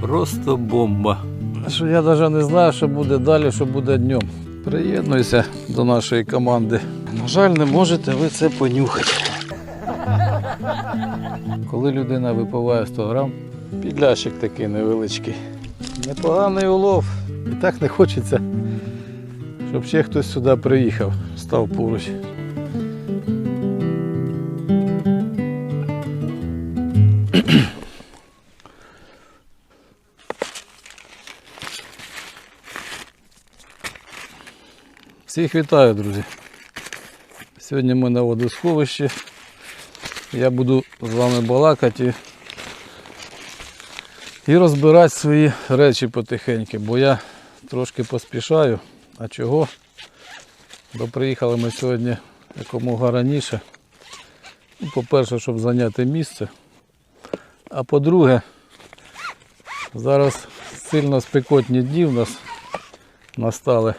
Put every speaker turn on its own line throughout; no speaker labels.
Просто бомба.
Що я навіть не знаю, що буде далі, що буде днем. Приєднуйся до нашої команди. На жаль, не можете ви це понюхати. Коли людина випиває 100 грам, підлящик такий невеличкий. Непоганий улов. І так не хочеться, щоб ще хтось сюди приїхав, став поруч. Всіх вітаю, друзі. Сьогодні ми на водосховищі. Я буду з вами балакати і, розбирати свої речі потихеньки, бо я трошки поспішаю. А чого? Бо приїхали ми сьогодні якомога раніше. Ну, По-перше, щоб зайняти місце. А по-друге, зараз сильно спекотні дні в нас настали.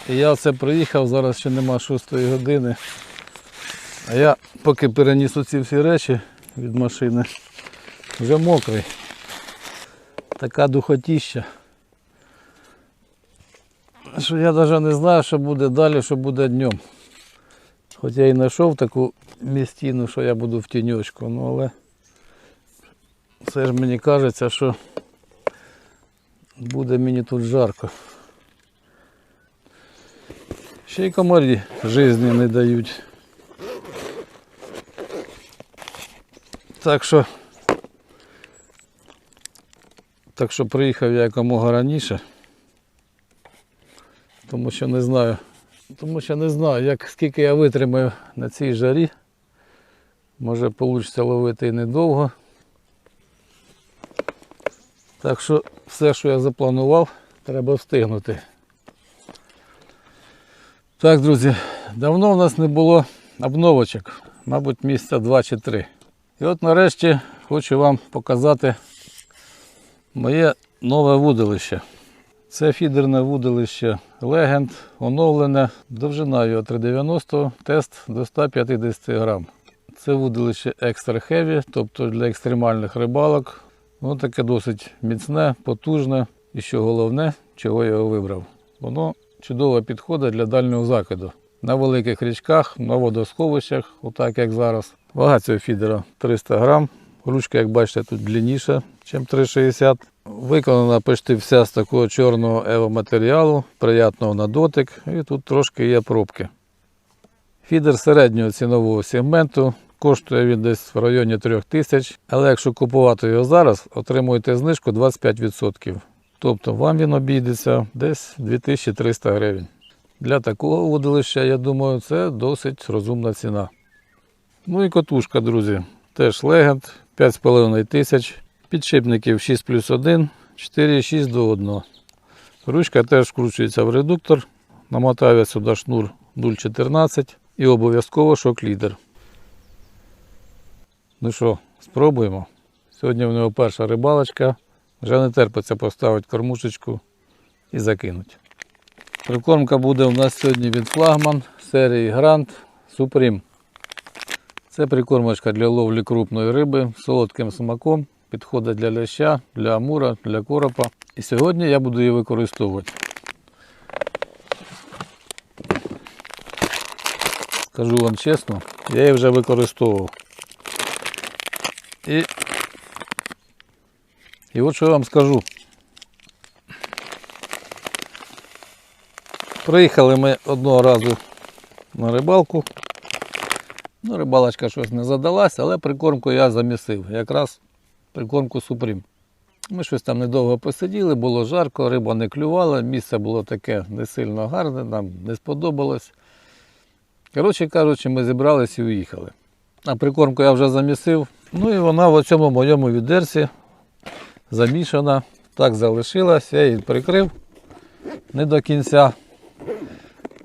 І я це приїхав, зараз ще нема 6 години. А я поки переніс оці всі речі від машини, вже мокрий. Така духотіща. Що я навіть не знаю, що буде далі, що буде днем. Хоч я і знайшов таку містину, що я буду в тіньочку, ну але все ж мені кажеться, що буде мені тут жарко. Ще й комарі житті не дають. Так що, так що приїхав я якомога раніше, тому що не знаю, тому що не знаю, як скільки я витримаю на цій жарі. Може вийде ловити і недовго. Так що все, що я запланував, треба встигнути. Так, друзі, давно в нас не було обновочок, мабуть, місяця два чи три. І от нарешті хочу вам показати моє нове вудилище. Це фідерне вудилище Legend, оновлене, довжина його 390, тест до 150 грам. Це вудилище Extra Heavy, тобто для екстремальних рибалок. Воно таке досить міцне, потужне і що головне, чого я його вибрав. Воно чудово підходить для дальнього закиду. На великих річках, на водосховищах, отак як зараз. Вага цього фідера 300 грам. Ручка, як бачите, тут длинніша, ніж 360. Виконана почти вся з такого чорного ево-матеріалу, приятного на дотик. І тут трошки є пробки. Фідер середнього цінового сегменту. Коштує він десь в районі 3000, але якщо купувати його зараз, отримуєте знижку 25%. Тобто вам він обійдеться десь 2300 гривень. Для такого водилища, я думаю, це досить розумна ціна. Ну і котушка, друзі. Теж легенд 5,5 тисяч. Підшипників 6 плюс 1, 4,6 до 1. Ручка теж вкручується в редуктор. Намотав я сюди шнур 0,14 і обов'язково шок-лідер. Ну що, спробуємо. Сьогодні в нього перша рибалочка. Вже не терпиться поставити кормушечку і закинути. Прикормка буде у нас сьогодні від флагман серії Grand Supreme. Це прикормочка для ловлі крупної риби з солодким смаком. Підходить для ляща, для амура, для коропа. І сьогодні я буду її використовувати. Скажу вам чесно, я її вже використовував. І і от що я вам скажу. Приїхали ми одного разу на рибалку. Ну, рибалочка щось не задалась, але прикормку я замісив. Якраз прикормку Супрім. Ми щось там недовго посиділи, було жарко, риба не клювала, місце було таке не сильно гарне, нам не сподобалось. Коротше кажучи, ми зібралися і уїхали. А прикормку я вже замісив. Ну і вона в цьому моєму відерці замішана. Так залишилась, я її прикрив не до кінця,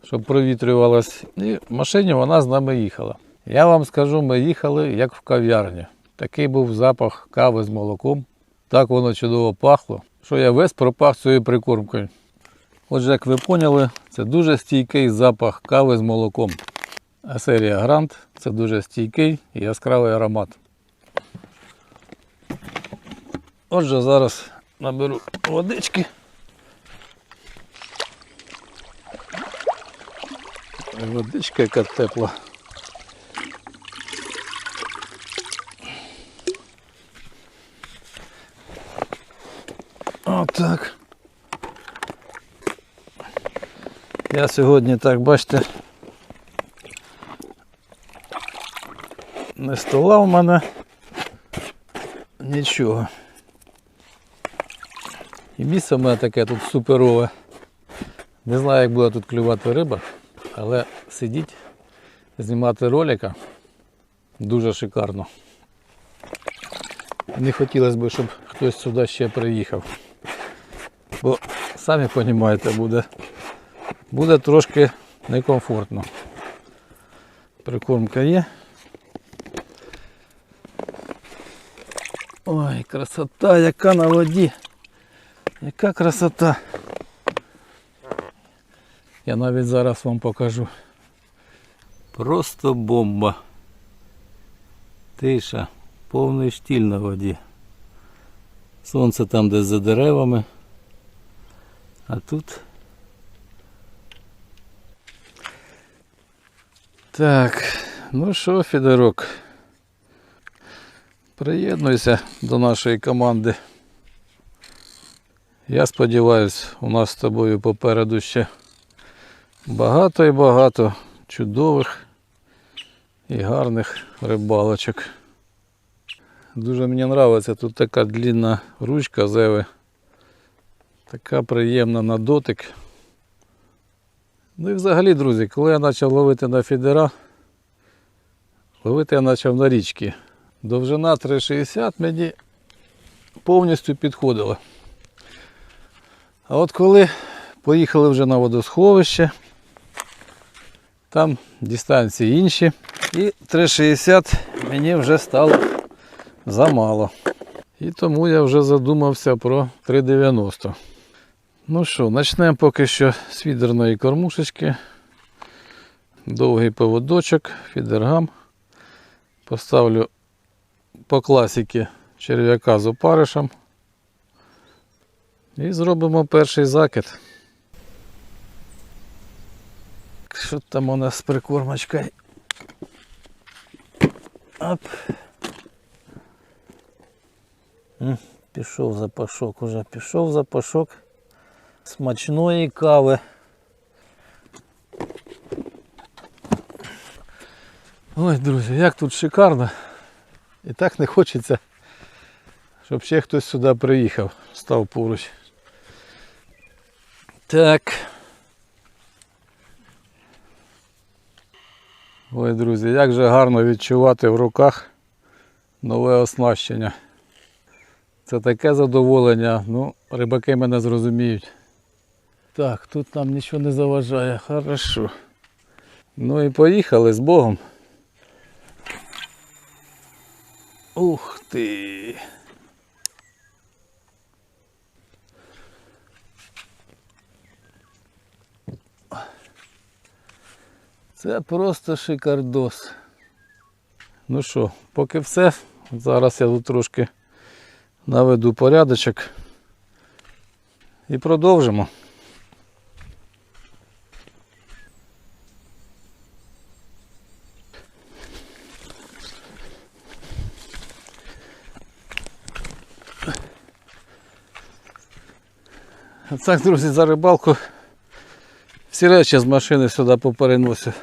щоб провітрювалась. І в машині вона з нами їхала. Я вам скажу, ми їхали як в кав'ярні. Такий був запах кави з молоком. Так воно чудово пахло, що я весь пропах цією прикормкою. Отже, як ви поняли, це дуже стійкий запах кави з молоком. А серія Грант це дуже стійкий і яскравий аромат. Отже, зараз наберу водички. Водичка яка тепла. Отак. Я сьогодні так, бачите, не стола в мене нічого. Місце в мене таке тут суперове. Не знаю, як буде тут клювати риба, але сидіть, знімати ролика дуже шикарно. Не хотілося б, щоб хтось сюди ще приїхав. Бо самі розумієте, буде, буде трошки некомфортно. Прикормка є. Ой, красота, яка на воді. Яка красота. Я навіть зараз вам покажу. Просто бомба. Тиша, повний штіль на воді. Сонце там десь за деревами. А тут. Так, ну що, Федорок, приєднуйся до нашої команди. Я сподіваюся, у нас з тобою попереду ще багато і багато чудових і гарних рибалочок. Дуже мені подобається тут така длінна ручка зеви. Така приємна на дотик. Ну і взагалі, друзі, коли я почав ловити на фідера, ловити я почав на річки. Довжина 3,60 мені повністю підходила. А от коли поїхали вже на водосховище, там дистанції інші. І 3,60 мені вже стало замало. І тому я вже задумався про 3,90. Ну що, почнемо поки що з фідерної кормушечки. Довгий поводочок, фідергам. Поставлю по класіки черв'яка з опаришем. І зробимо перший закид. Що там у нас з прикормочкою? Оп. Пішов запашок, уже пішов запашок смачної кави. Ой, друзі, як тут шикарно. І так не хочеться, щоб ще хтось сюди приїхав, став поруч. Так. Ой, друзі, як же гарно відчувати в руках нове оснащення. Це таке задоволення, ну, рибаки мене зрозуміють. Так, тут нам нічого не заважає, хорошо. Ну і поїхали з Богом. Ух ти. Це просто шикардос. Ну що, поки все. Зараз я тут трошки наведу порядочок і продовжимо. Так, друзі, за рибалку всі речі з машини сюди попереносив.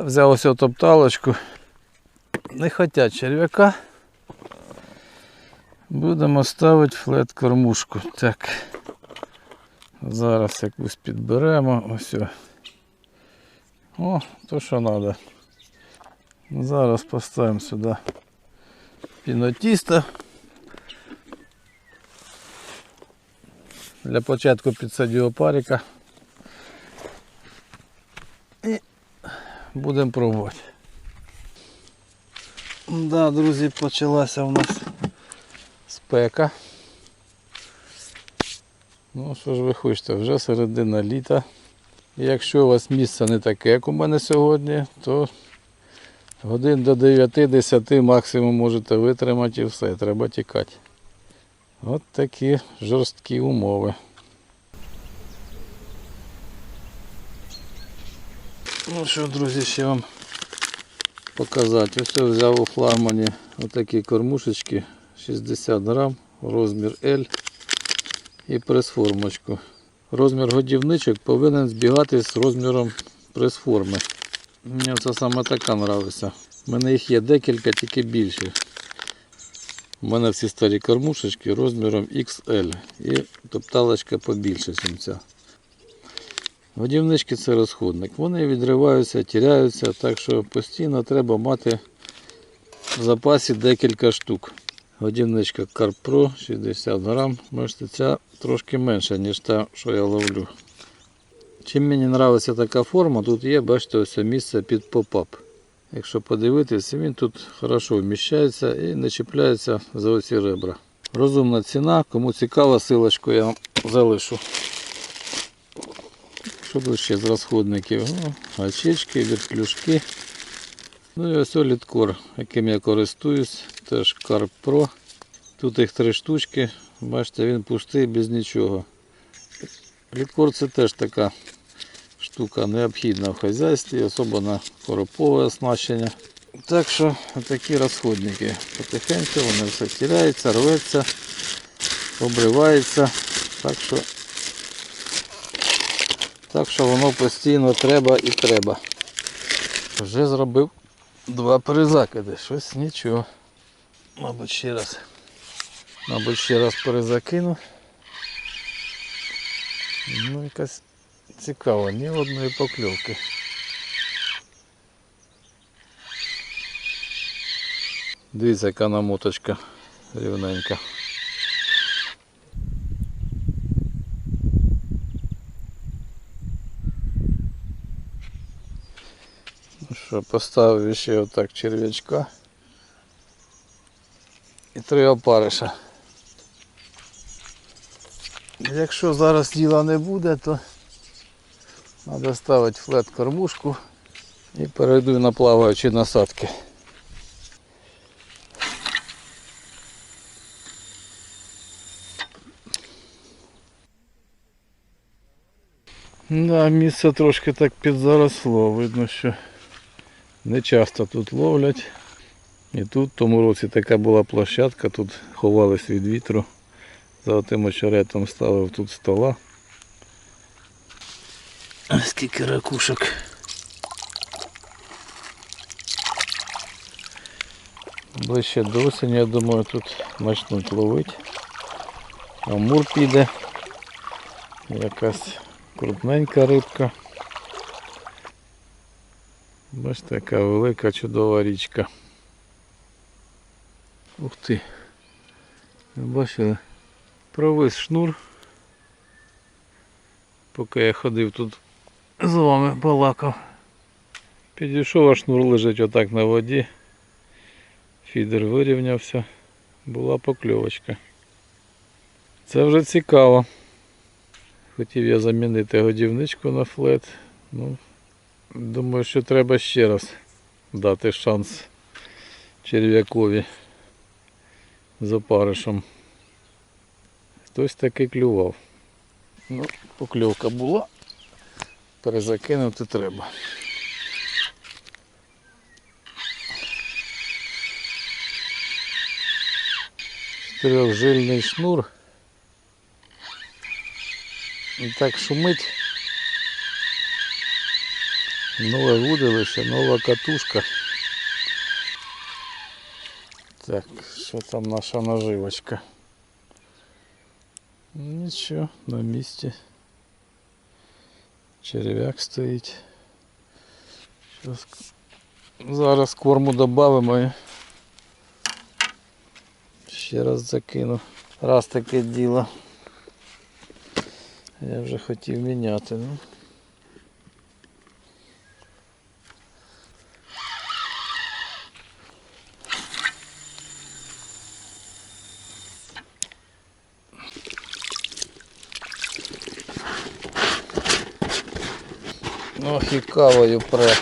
Взяв ось топталочку. Не хотять черв'яка. Будемо ставити флет кормушку. Так. Зараз якусь підберемо. Ось. О, то що треба. Зараз поставимо сюди пінотіста. Для початку підсадю опарика. Будемо пробувати. Да, друзі, почалася у нас спека. Ну що ж ви хочете, вже середина літа. І якщо у вас місце не таке, як у мене сьогодні, то Годин до 9-10 максимум можете витримати і все, треба тікати. От такі жорсткі умови. Ну що, друзі, ще вам показати. Ось я взяв у флагмані отакі кормушечки 60 грам, розмір L і прес-формочку. Розмір годівничок повинен збігати з розміром прес-форми. Мені це саме така подобається. У мене їх є декілька, тільки більше. У мене всі старі кормушечки розміром XL і топталочка побільше, ніж ця. Годівнички це розходник. Вони відриваються, тіряються, так що постійно треба мати в запасі декілька штук. Годівничка Carp 60 грам. Бачите, ця трошки менша, ніж та, що я ловлю. Чим мені подобається така форма, тут є, бачите, ось місце під поп-ап. Якщо подивитися, він тут хорошо вміщається і не чіпляється за оці ребра. Розумна ціна, кому цікаво, силочку я вам залишу. Що тут ще з розходників? Ну, гачечки, відклюшки. Ну і ось літкор, яким я користуюсь, теж Carp Pro. Тут їх три штучки. Бачите, він пустий без нічого. Літкор це теж така штука необхідна в хазяйстві, особливо на коропове оснащення. Так що такі розходники. Потихеньку вони все тіряються, рветься, обривається. Так що, так що воно постійно треба і треба. Вже зробив два перезакиди, щось нічого. Мабуть ще раз. Мабуть ще раз перезакину. Ну якась цікава, ні одної покльовки. Дивіться, яка намоточка рівненька. Що, поставив ще отак черв'ячка і три опариша. Якщо зараз діла не буде, то треба ставити флет кормушку і перейду на плаваючі насадки. Да, місце трошки так підзаросло, видно, що не часто тут ловлять. І тут в тому році така була площадка, тут ховались від вітру. За тим очеретом ставив тут стола. Скільки ракушок. Ближче до осені, я думаю, тут почнуть ловити. Амур піде. Якась крупненька рибка. Бачите, яка велика чудова річка. Ух ти. Бачили? Провис шнур. Поки я ходив тут з вами балакав. Підійшов, а шнур лежить отак на воді. Фідер вирівнявся. Була покльовочка. Це вже цікаво. Хотів я замінити годівничку на флет. Ну, думаю, що треба ще раз дати шанс черв'якові з опаришем. Хтось таки клював. Ну, покльовка була. Перезакинути треба. Трьохжильний шнур. І так шумить. Нове вудилище, нова катушка. Так, що там наша наживочка? Нічого, на місці. Черв'як стоїть. Зараз корму додамо ще раз закину. Раз таке діло. Я вже хотів міняти. Ну. Ох і кавою пре.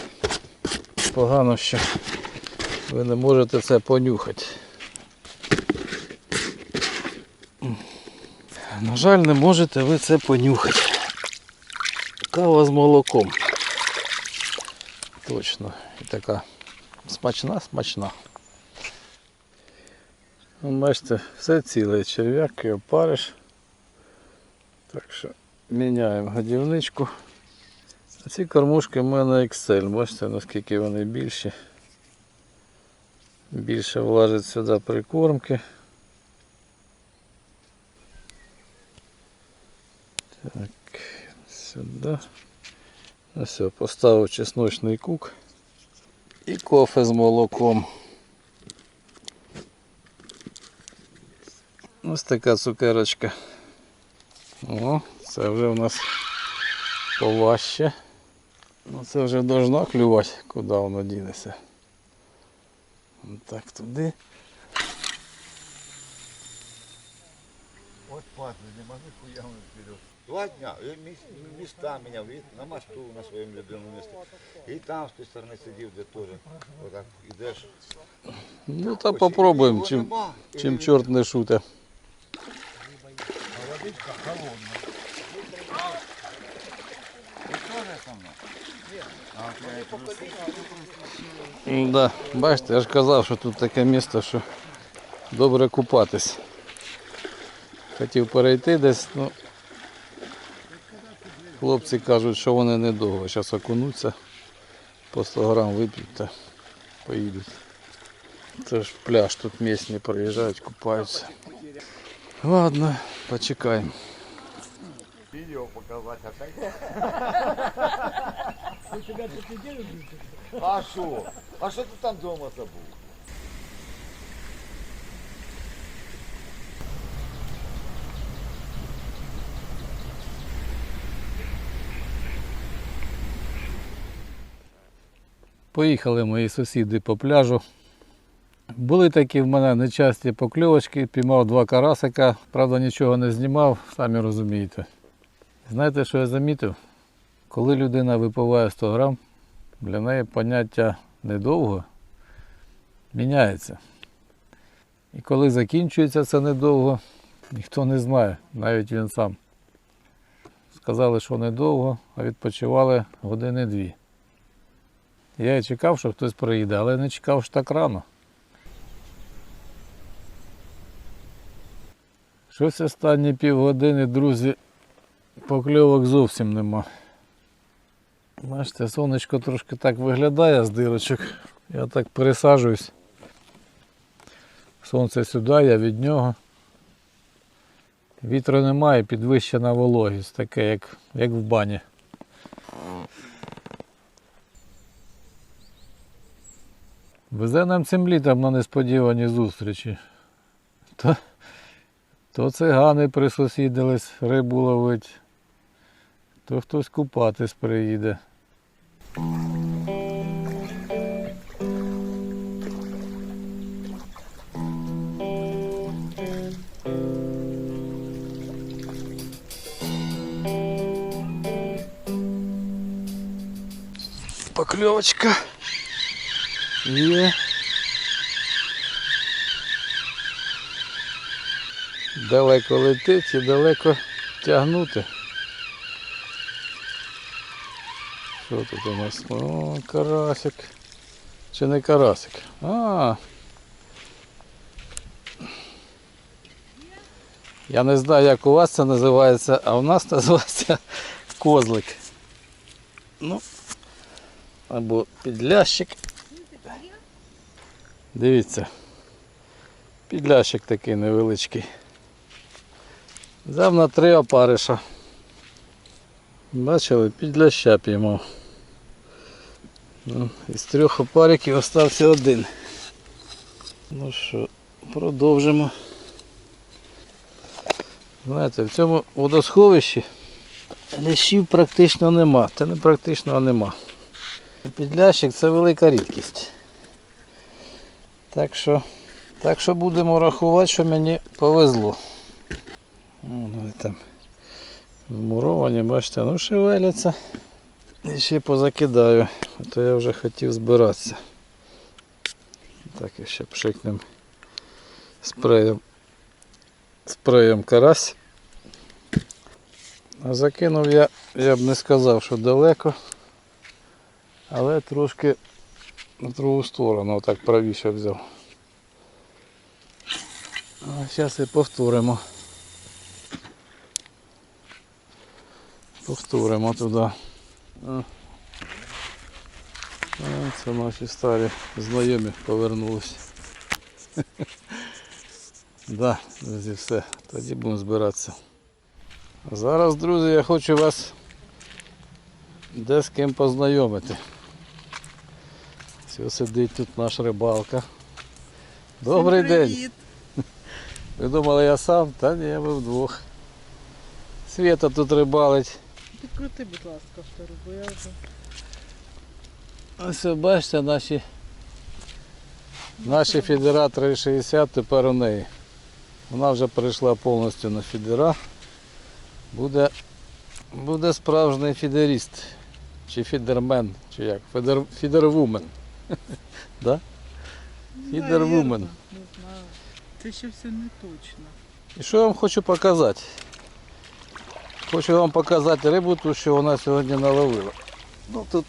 Погано що ви не можете це понюхати. На жаль, не можете ви це понюхати. Кава з молоком. Точно. І така смачна, смачна. Ну, Бачите, все ціле, черв'як і опариш. Так що міняємо годівничку. Ці кормушки в мене Excel. Бачите, наскільки вони більші. Більше влазить сюди прикормки. Так, сюди. Ну все, поставив чесночний кук і кофе з молоком. Ось така цукерочка. О, це вже у нас поважче. Ну це вже должна клювати, куди воно дінеться. Так, туди.
Вот падла, не могу хуям вперед. Два дня, места менял, и на мосту на своем любимом месте. И там с той стороны сидел, где тоже. Вот так идешь.
Ну та попробуємо, чим,
нема.
чим чорт не шуте.
Водичка холодная. Ты тоже со мной?
Да, бачите, я ж казав, що тут таке місце, що добре купатись. Хотів перейти десь, ну хлопці кажуть, що вони недовго. Зараз окунуться, по 100 грам вип'ють та поїдуть. Це ж пляж, тут місні приїжджають, купаються. Ладно, почекаємо.
Видео показать, а так? А что? А что ты там дома забыл?
Поїхали мої сусіди по пляжу. Були такі в мене нечасті покльовочки, піймав два карасика, правда нічого не знімав, самі розумієте. Знаєте, що я замітив? Коли людина випиває 100 грам, для неї поняття недовго міняється. І коли закінчується це недовго, ніхто не знає, навіть він сам. Сказали, що недовго, а відпочивали години дві. Я і чекав, що хтось приїде, але не чекав що так рано. Щось останні півгодини, друзі, покльовок зовсім нема. Бачите, сонечко трошки так виглядає з дирочок. Я так пересаджуюсь. Сонце сюди, я від нього. Вітру немає, підвищена вологість, таке, як, як в бані. Везе нам цим літом на несподівані зустрічі. То, то цигани присусідились рибу ловить, то хтось купатись приїде. Покльовочка. Є. Далеко летить і далеко тягнути. Що тут у нас? О, карасик. Чи не карасик? А. Я не знаю, як у вас це називається, а у нас називається козлик. Ну, або підлящик. Дивіться. Підлящик такий невеличкий. Взяв на три опариша. Бачили, підляща піймав. Ну, із трьох опариків остався один. Ну що, продовжимо. Знаєте, в цьому водосховищі лящів практично нема. Та не практично, а нема. Підлящик це велика рідкість. Так що, так що будемо рахувати, що мені повезло. О, ну, там вмуровані, бачите, ну шевеляться. І ще позакидаю, а то я вже хотів збиратися. Так, і ще пшикнемо спреєм. Спреєм карась. Закинув я, я б не сказав, що далеко, але трошки на другу сторону, отак правіше взяв. А зараз і повторимо. Повторимо туди. А, Це наші старі знайомі повернулись. Да, друзі, все. Тоді будемо збиратися. Зараз, друзі, я хочу вас де з ким познайомити. Все сидить тут наш рибалка. Добрий день. Ви думали я сам? Та ні, ви вдвох. Свята тут рибалить.
Підкрути, будь ласка, штору, бо я вже.
Ось бачите, наші, наші федератори 60 тепер у неї. Вона вже перейшла повністю на фідера. Буде, буде справжній фідеріст. Чи фідермен, чи як? Фідер, фідервумен. да? Фідервумен.
Не знаю. Це ще все не точно.
І що я вам хочу показати? Хочу вам показати рибу, ту, що вона сьогодні наловила. Ну тут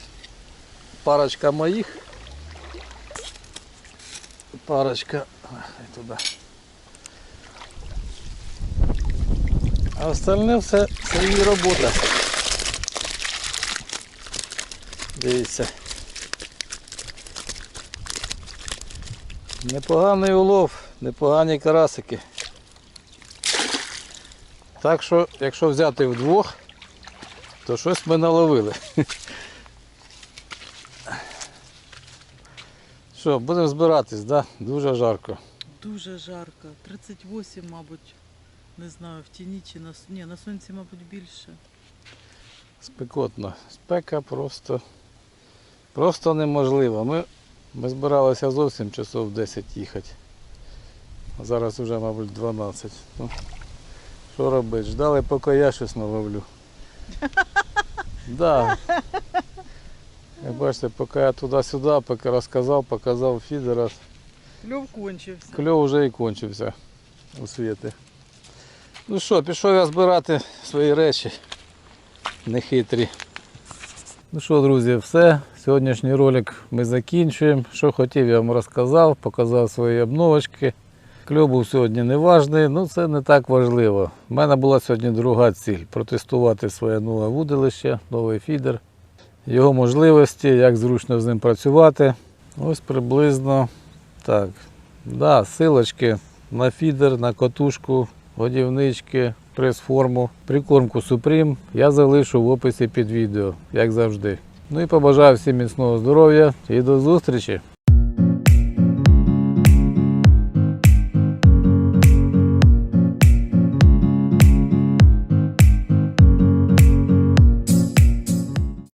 парочка моїх. Парочка. І туди. А остальне все це її робота. Дивіться. Непоганий улов, непогані карасики. Так що, якщо взяти вдвох, то щось ми наловили. Що, будемо збиратись, да? Дуже жарко.
Дуже жарко. 38, мабуть. Не знаю, в тіні чи на Ні, на сонці, мабуть, більше.
Спекотно. Спека просто, просто неможлива. Ми, ми збиралися зовсім часов 10 їхати. А зараз вже, мабуть, 12. Ну, що робити? Ждали, поки я щось наловлю. Да. Бачите, поки я туди-сюди, поки розказав, показав фідера,
Кльов кончився.
Кльов вже і кончився у світи. Ну що, пішов я збирати свої речі нехитрі. Ну що, друзі, все. Сьогоднішній ролик ми закінчуємо. Що хотів, я вам розказав, показав свої обновочки. Кльов був сьогодні не важний, ну це не так важливо. У мене була сьогодні друга ціль протестувати своє нове вудилище, новий фідер, його можливості, як зручно з ним працювати. Ось приблизно так. Да, силочки на фідер, на катушку, годівнички, прес-форму, прикормку Supreme я залишу в описі під відео, як завжди. Ну і побажаю всім міцного здоров'я і до зустрічі!